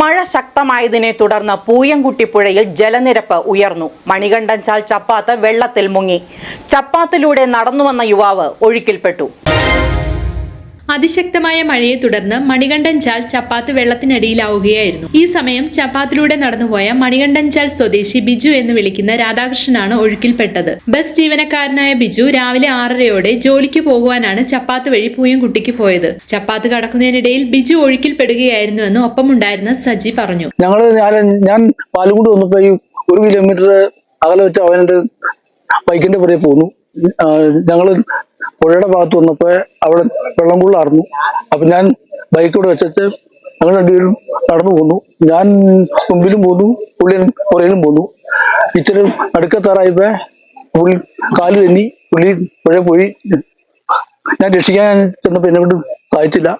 മഴ ശക്തമായതിനെ തുടർന്ന് പൂയംകുട്ടി പുഴയിൽ ജലനിരപ്പ് ഉയർന്നു. മണികണ്ഠൻ ചാൽ ചപ്പാത്ത് വെള്ളത്തിൽ മുങ്ങി. ചപ്പാത്തിലൂടെ നടന്നുവന്ന യുവാവ് ഒഴുക്കിൽപ്പെട്ടു. അതിശക്തമായ മഴയെ തുടർന്ന് മണികണ്ഠൻ ചാൽ ചപ്പാത്ത് വെള്ളത്തിനടിയിലാവുകയായിരുന്നു. ഈ സമയം ചപ്പാത്തിലൂടെ നടന്നുപോയ മണികണ്ഠൻ ചാൽ സ്വദേശി ബിജു എന്ന് വിളിക്കുന്ന രാധാകൃഷ്ണനാണ് ഒഴുക്കിൽപ്പെട്ടത്. ബസ് ജീവനക്കാരനായ ബിജു രാവിലെ ആറരയോടെ ജോലിക്ക് പോകുവാനാണ് ചപ്പാത്ത് വഴി പൂയംകുട്ടിക്ക് പോയത്. ചപ്പാത്ത് കടക്കുന്നതിനിടയിൽ ബിജു ഒഴുക്കിൽപ്പെടുകയായിരുന്നുവെന്ന് ഒപ്പമുണ്ടായിരുന്ന സജി പറഞ്ഞു. ഞങ്ങൾ ഞാൻ ഞാൻ പാലുകൂടി വന്നപ്പോ ഈ ഒരു കിലോമീറ്റർ അകലെ വെച്ച് ബൈക്കിന്റെ പുറകെ പോന്നു. ആ, ഞങ്ങൾ പുഴയുടെ ഭാഗത്ത് വന്നപ്പോ അവിടെ വെള്ളം കൊള്ളാർന്നു അപ്പൊ ഞാൻ ബൈക്കോട് വെച്ചിട്ട് ഞങ്ങൾ രണ്ടുപേരും നടന്നു പോന്നു. ഞാൻ മുമ്പിലും പോന്നു പുള്ളി പുറയിലും പോന്നു. ഇച്ചിരി അടുക്കത്താറായപ്പോ പുള്ളി കാൽ തെന്നി പുള്ളി പുഴ പോയി. ഞാൻ രക്ഷിക്കാൻ ചെന്നപ്പോ എന്നെ കൊണ്ട് സാധിച്ചില്ല.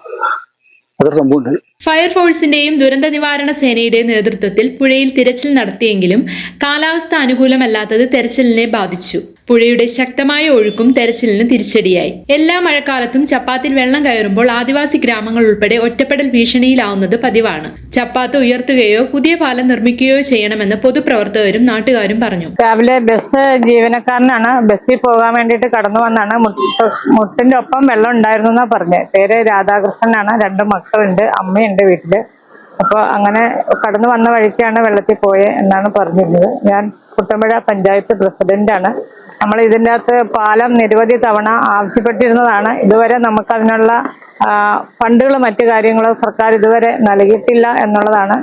അതൊരു സംഭവം ഫയർഫോഴ്സിന്റെയും ദുരന്ത നിവാരണ സേനയുടെയും നേതൃത്വത്തിൽ പുഴയിൽ തിരച്ചിൽ നടത്തിയെങ്കിലും കാലാവസ്ഥ അനുകൂലമല്ലാത്തത് തെരച്ചിലിനെ ബാധിച്ചു. പുഴയുടെ ശക്തമായ ഒഴുക്കും തെരച്ചിലിന് തിരിച്ചടിയായി. എല്ലാ മഴക്കാലത്തും ചപ്പാത്തിൽ വെള്ളം കയറുമ്പോൾ ആദിവാസി ഗ്രാമങ്ങൾ ഉൾപ്പെടെ ഒറ്റപ്പെടൽ ഭീഷണിയിലാവുന്നത് പതിവാണ്. ചപ്പാത്ത് ഉയർത്തുകയോ പുതിയ പാലം നിർമ്മിക്കുകയോ ചെയ്യണമെന്ന് പൊതുപ്രവർത്തകരും നാട്ടുകാരും പറഞ്ഞു. രാവിലെ ബസ് ജീവനക്കാരനാണ്. ബസ്സിൽ പോകാൻ വേണ്ടിയിട്ട് കടന്നു വന്നാണ്. മുട്ട് മുട്ടിന്റെ ഒപ്പം വെള്ളം ഉണ്ടായിരുന്നു പറഞ്ഞത് പേര് രാധാകൃഷ്ണനാണ്. രണ്ട് മക്കളുണ്ട്. അമ്മയുണ്ട്. വീട്ടിൽ. അപ്പോൾ അങ്ങനെ കടന്നു വന്ന വഴിക്കാണ് വെള്ളത്തിൽ പോയത് എന്നാണ് പറഞ്ഞിരുന്നത്. ഞാൻ കുട്ടമ്പുഴ പഞ്ചായത്ത് പ്രസിഡന്റാണ്. നമ്മൾ ഇതിന്റെ അകത്ത് പാലം നിരവധി തവണ ആവശ്യപ്പെട്ടിരുന്നതാണ്. ഇതുവരെ നമുക്കതിനുള്ള ഫണ്ടുകളും മറ്റു കാര്യങ്ങളും സർക്കാർ ഇതുവരെ നൽകിയിട്ടില്ല എന്നുള്ളതാണ്.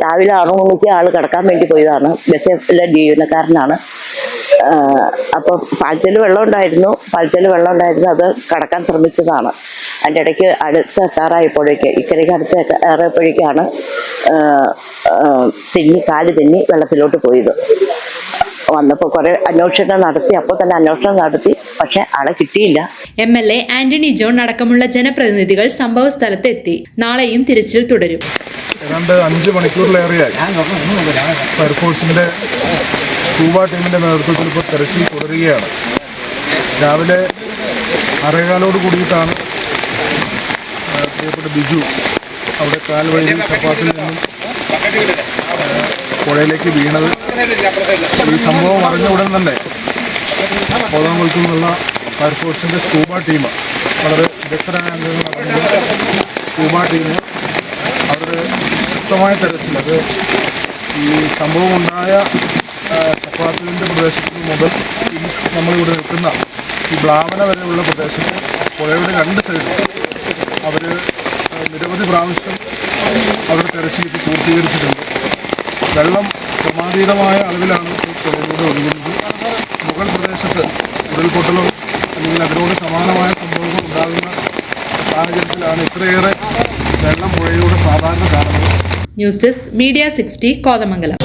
രാവിലെ ആറു മണിക്ക് ആൾ കിടക്കാൻ വേണ്ടി പോയതാണ്. ബസ് ജീവനക്കാരനാണ്. അപ്പോൾ പാൽച്ചൽ വെള്ളം ഉണ്ടായിരുന്നു. പാൽച്ചൽ വെള്ളം ഉണ്ടായിരുന്നു. അത് കടക്കാൻ ശ്രമിച്ചതാണ്. അതിന്റെ ഇടയ്ക്ക് അടുത്ത് എത്താറായപ്പോഴേക്ക് ഇക്കരയ്ക്ക് അടുത്ത് എത്താറായപ്പോഴേക്കാണ് തെന്നി കാൽ തെന്നി വെള്ളത്തിലോട്ട് പോയത്. വന്നപ്പോൾ കുറെ അന്വേഷണം നടത്തി അപ്പോൾ തന്നെ അന്വേഷണം നടത്തി പക്ഷെ ആളെ കിട്ടിയില്ല. M L A Antony John അടക്കമുള്ള ജനപ്രതിനിധികൾ സംഭവ സ്ഥലത്ത് എത്തി നാളെയും തിരച്ചിൽ തുടരും. ഏതാണ്ട് അഞ്ച് മണിക്കൂറിലേറെയായി. ഫയർഫോഴ്സിന്റെ സ്കൂബ ടീമിന്റെ നേതൃത്വത്തിൽ ഇപ്പോൾ തെരച്ചിൽ തുടരുകയാണ്. രാവിലെ അറേകാലോട് കൂടിയിട്ടാണ് പ്രിയപ്പെട്ട ബിജു അവിടെ കാൽ വഴി ചപ്പാത്തിൽ നിന്നും പുഴയിലേക്ക് വീണത്. ഈ സംഭവം അറിഞ്ഞ ഉടൻ തന്നെ കോതമംഗലത്തു നിന്നുള്ള ഫയർഫോഴ്സിന്റെ സ്കൂബ ടീം വളരെ വിദഗ്ധരായ അടങ്ങുന്ന സ്കൂബ ടീം അവരുടെ ശക്തമായ തെരച്ചിൽ. അത് ഈ സംഭവം ഉണ്ടായ പ്രദേശത്ത് മുതൽ നമ്മളിവിടെ നിൽക്കുന്ന ഈ ബ്ലാവന വരെയുള്ള പ്രദേശത്ത് പുഴയുടെ രണ്ട് സൈഡിൽ അവർ നിരവധി പ്രാവശ്യം അവരുടെ തെരച്ചിൽ ഇപ്പോൾ പൂർത്തീകരിച്ചിട്ടുണ്ട്. വെള്ളം ക്രമാതീതമായ അളവിലാണ് പുഴയിലൂടെ ഒഴുകുന്നത്. മുകൾ പ്രദേശത്ത് ഉരുൾപൊട്ടലോ അല്ലെങ്കിൽ അതിനോട് സമാനമായ സംഭവങ്ങൾ ഉണ്ടാകുന്ന സാഹചര്യത്തിലാണ് ഇത്രയേറെ വെള്ളം പുഴയിലൂടെ സാധാരണ കാരണം news desk media sixty Kothamangalam.